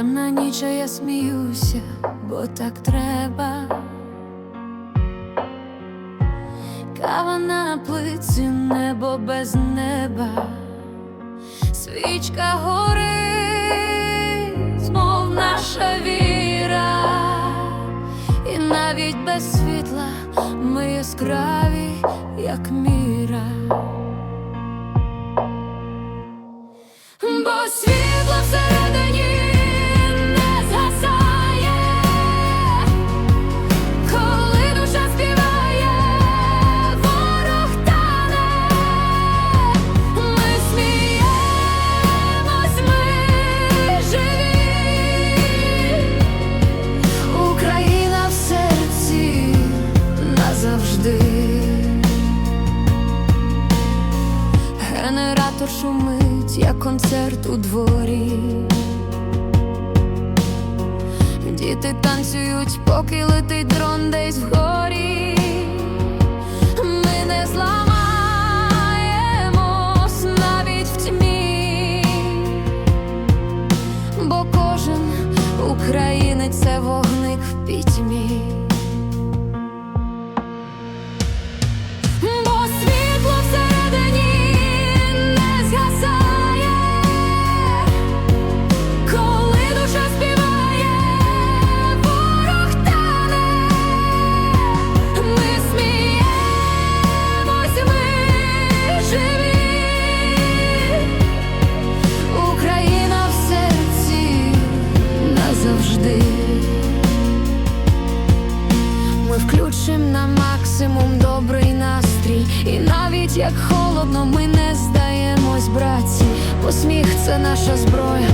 Темна ніч, а я сміюся, бо так треба. Кава на плиці, небо без неба, свічка горить, мов наша віра, і навіть без світла ми яскраві, як міра. Назавжди. Генератор шумить, як концерт у дворі. Діти танцюють, поки летить дрон десь вгорі. Ми не зламаємось навіть в тьмі, бо кожен українець Ми включим на максимум добрий настрій, і навіть як холодно, ми не здаємось, братці. посміх це наша зброя,